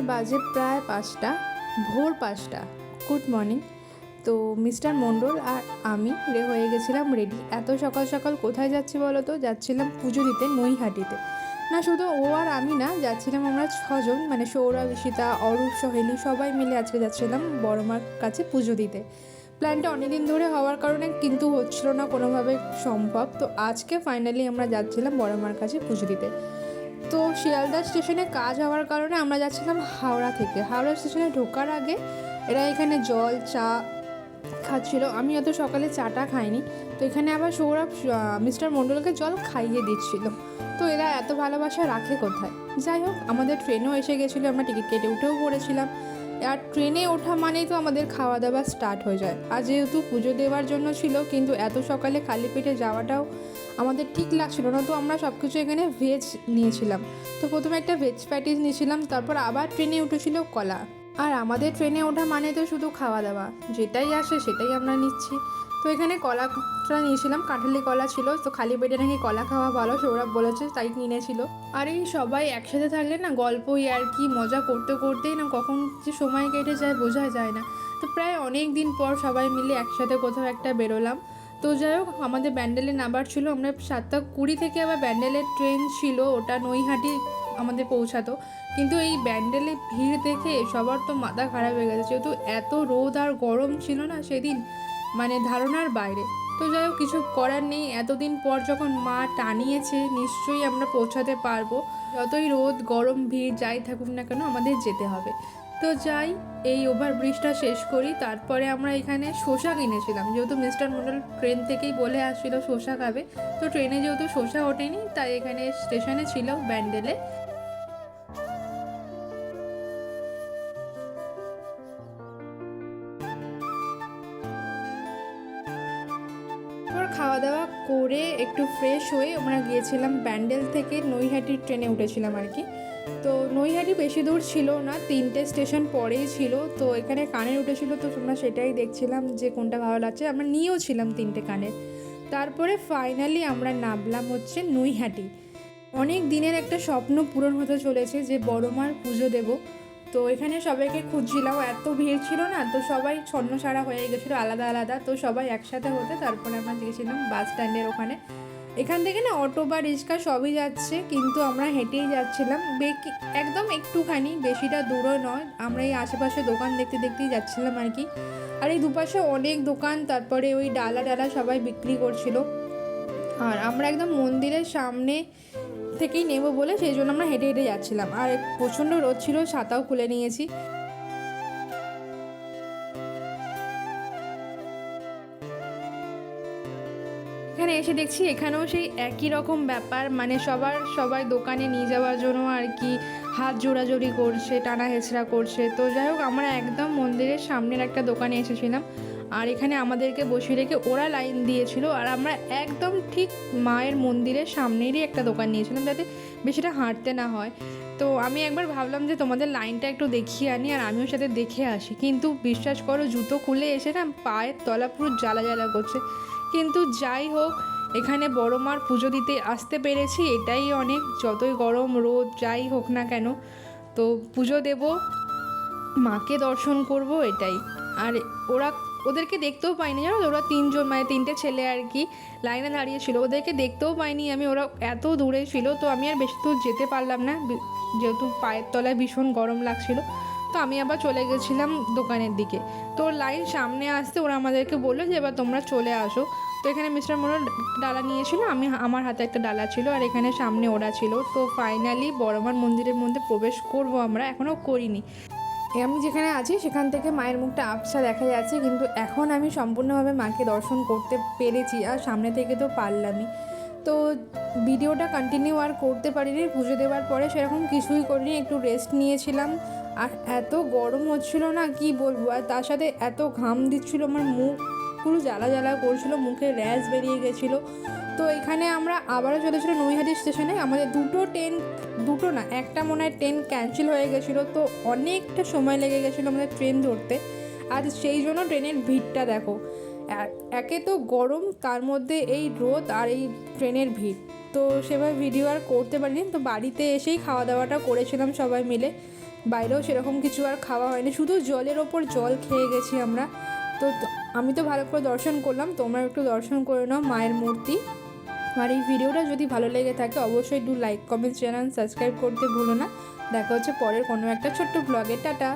বাজে প্রায় পাঁচটা, ভোর পাঁচটা। গুড মর্নিং তো মিস্টার মণ্ডল আর আমি রে হয়ে গেছিলাম রেডি এত সকাল সকাল কোথায় যাচ্ছি বলো তো? যাচ্ছিলাম পুজো দিতে নৈহাটিতে। না, শুধু ও আর আমি না, যাচ্ছিলাম আমরা ছজন মানে সৌরভ, ঈশিতা, অরূপ, সহেলি, সবাই মিলে আজকে যাচ্ছিলাম বড়মার কাছে পুজো দিতে। প্ল্যানটা অনেকদিন ধরে হওয়ার কারণে কিন্তু হচ্ছিল না কোনোভাবে সম্ভব। তো আজকে ফাইনালি আমরা যাচ্ছিলাম বড়মার কাছে পুজো দিতে। তো শিয়ালদা স্টেশনে কাজ হওয়ার কারণে আমরা যাচ্ছিলাম হাওড়া থেকে। হাওড়া স্টেশনে ঢোকার আগে এরা এখানে জল, চা খাচ্ছিল। আমি অত সকালে চাটা খাইনি। তো এখানে আবার সৌরভ মিস্টার মণ্ডলকে জল খাইয়ে দিচ্ছিল। তো এরা এত ভালোবাসা রাখে কোথায়? যাই হোক, আমাদের ট্রেনও এসে গেছিল, আমরা টিকিট কেটে উঠেও পড়েছিলাম। আর ট্রেনে ওঠা মানেই তো আমাদের খাওয়া দাওয়া স্টার্ট হয়ে যায়। আর যেহেতু পুজো দেওয়ার জন্য ছিল, কিন্তু এত সকালে খালি পেটে যাওয়াটাও আমাদের ঠিক লাগছিল না, তো আমরা সব কিছু এখানে ভেজ নিয়েছিলাম। তো প্রথমে একটা ভেজ প্যাটিস নিয়েছিলাম, তারপর আবার ট্রেনে উঠেছিল কলা। আর আমাদের ট্রেনে ওঠা মানে তো শুধু খাওয়া দাওয়া যেটাই আসে সেটাই আমরা নিচ্ছি। তো এখানে কলাটা নিয়েছিলাম, কাঁঠালি কলা ছিল, তো খালি পেটে নাকি কলা খাওয়া ভালো, সৌরভ বলেছে, তাই কিনেছিল। আর এই সবাই একসাথে থাকলে না গল্পই আর কি মজা করতে করতেই না কখন যে সময় কেটে যায় বোঝা যায় না। তো প্রায় অনেক দিন পর সবাই মিলে একসাথে কোথাও একটা বেরোলাম। তো যাই হোক, আমাদের ব্যান্ডেলে নাম্বার ছিল, আমরা সাতটা কুড়ি থেকে আবার ব্যান্ডেলের ট্রেন ছিল, ওটা নৈহাটি আমাদের পৌঁছাতো। কিন্তু এই ব্যান্ডেলে ভিড় দেখে সবার তো মাথা খারাপ হয়ে গেছে, যেহেতু এত রোদ আর গরম ছিল না সেদিন মানে ধারণার বাইরে। তো যাই হোক, কিছু করার নেই, এতদিন পর যখন মা টানিয়েছে, নিশ্চয়ই আমরা পৌঁছাতে পারব। যতই রোদ, গরম, ভিড় যাই থাকুক না কেন, আমাদের যেতে হবে। তো যাই, এই ওভারব্রিজটা শেষ করি। তারপরে আমরা এখানে শসা কিনেছিলাম। যেহেতু মিস্টার মন্ডল ট্রেন থেকেই বলে আসছিল শসা খাবে, তো ট্রেনে যেহেতু শসা ওঠেনি, তাই এখানে স্টেশনে ছিল ব্যান্ডেলে। খাওয়া দাওয়া করে একটু ফ্রেশ হয়ে আমরা গিয়েছিলাম ব্যান্ডেল থেকে নৈহাটির ট্রেনে উঠেছিলাম আর কি। তো নৈহাটি বেশি দূর ছিল না, তিনটে স্টেশন পরেই ছিল। তো এখানে কানের উঠেছিল তো তোমরা সেটাই দেখছিলাম যে কোনটা ভালো লাগছে। আমরা নিয়েও ছিলাম তিনটে কানের তারপরে ফাইনালি আমরা নামলাম হচ্ছে নৈহাটি। অনেক দিনের একটা স্বপ্ন পূরণ হতে চলেছে যে বড়মার পুজো দেব। তো এখানে সবাইকে খুঁজছিলাম, এত ভিড় ছিল না, তো সবাই ছন্নসারা হয়ে গেছিল আলাদা আলাদা। তো সবাই একসাথে হতে তারপরে আমরা গিয়েছিলাম বাস স্ট্যান্ডের ওখানে। এখান থেকে না অটো বা রিক্সা সবই যাচ্ছে, কিন্তু আমরা হেঁটেই যাচ্ছিলাম। বেকি- একদম একটুখানি, বেশিটা দূরও নয়। আমরা এই আশেপাশে দোকান দেখতে দেখতেই যাচ্ছিলাম আর কি। আর এই দুপাশে অনেক দোকান, তারপরে ওই ডালা ডালা সবাই বিক্রি করছিল। আর আমরা একদম মন্দিরের সামনে থেকেই নেব বলে, সেই জন্য আমরা হেঁটে হেঁটে যাচ্ছিলাম। আর প্রচণ্ড রোদ ছিল ছাতাও খুলে নিয়েছি। এখানে এসে দেখছি এখানেও সেই একই রকম ব্যাপার। মানে সবার, সবাই দোকানে নিয়ে যাওয়ার জন্য আর কি হাত জোড়াজোড়ি করছে, টানা হেঁচড়া করছে। তো যাই হোক, আমরা একদম মন্দিরের সামনের একটা দোকানে এসেছিলাম। আর এখানে আমাদেরকে বসিয়ে রেখে ওরা লাইন দিয়েছিল। আর আমরা একদম ঠিক মায়ের মন্দিরের সামনেরই একটা দোকান নিয়েছিলাম যাতে বেশিটা হাঁটতে না হয়। তো আমি একবার ভাবলাম যে তোমাদের লাইনটা একটু দেখিয়ে আনি আর আমিও সাথে দেখে আসি। কিন্তু বিশ্বাস করো, জুতো খুলে এসে না পায়ের তলা পুরো জ্বালা জ্বালা করছে। কিন্তু যাই হোক, এখানে বড় মার পুজো দিতে আসতে পেরেছি, এটাই অনেক, যতই গরম, রোদ, যাই হোক না কেন। তো পুজো দেব, মাকে দর্শন করব এটাই। আর ওরা, ওদেরকে দেখতেও পাইনি, জানো? ওরা তিনজন মানে তিনটে ছেলে আর কি, লাইনে দাঁড়িয়ে ছিল। ওদেরকে দেখতেও পাইনি আমি, ওরা এত দূরে ছিল, তো আমি আর বেশি দূর যেতে পারলাম না। যেহেতু পায়ের তলায় ভীষণ গরম লাগছিল। তো আমি আবার চলে গেছিলাম দোকানের দিকে। তো লাইন সামনে আসতে ওরা আমাদেরকে বলল যে, এবার তোমরা চলে আসো। তো এখানে মিস্টার মোড়ল ডালা নিয়েছিল, আমি আমার হাতে একটা ডালা ছিল আর এখানে সামনে ওরা ছিল। তো ফাইনালি বড়মার মন্দিরের মধ্যে প্রবেশ করব আমরা এখনও করিনি। আমি যেখানে আছি সেখান থেকে মায়ের মুখটা আবসা দেখা যাচ্ছে, কিন্তু এখন আমি সম্পূর্ণভাবে মাকে দর্শন করতে পেরেছি আর সামনে থেকে তো পারলামই। তো ভিডিওটা কন্টিনিউ আর করতে পারিনি, পুজো দেওয়ার পরে সেরকম কিছুই করিনি, একটু রেস্ট নিয়েছিলাম। আর এত গরম হচ্ছিল না, কি বলব? আর তার সাথে এত ঘাম দিচ্ছিল আমার মুখ, পুরো জ্বালা জ্বালা করছিল, মুখে র্যাশ বেরিয়ে গেছিল। তো এখানে আমরা আবারও চলেছিল নৈহাটি স্টেশনে। আমাদের দুটো ট্রেন, দুটো না, একটা মনে হয় ট্রেন ক্যান্সেল হয়ে গেছিল। তো অনেকটা সময় লেগে গেছিল আমাদের ট্রেন ধরতে। আর সেই জন্য ট্রেনের ভিড়টা দেখো একে তো গরম, তার মধ্যে এই রোদ আর এই ট্রেনের ভিড়। তো সেভাবে ভিডিও আর করতে পারিনি। তো বাড়িতে এসেই খাওয়া দাওয়াটা করেছিলাম সবাই মিলে। বাইরেও সেরকম কিছু আর খাওয়া হয়নি। শুধু জলের ওপর জল খেয়ে গেছি আমরা। তো আমি তো ভালো করে দর্শন করলাম তোমরা একটু দর্শন করে নাও মায়ের মূর্তি। আর এই ভিডিওটা যদি ভালো লেগে থাকে, অবশ্যই do like comment channel subscribe করতে ভুলো না। দেখা হচ্ছে পরের কোনো একটা ছোট্ট ব্লগে টাটা!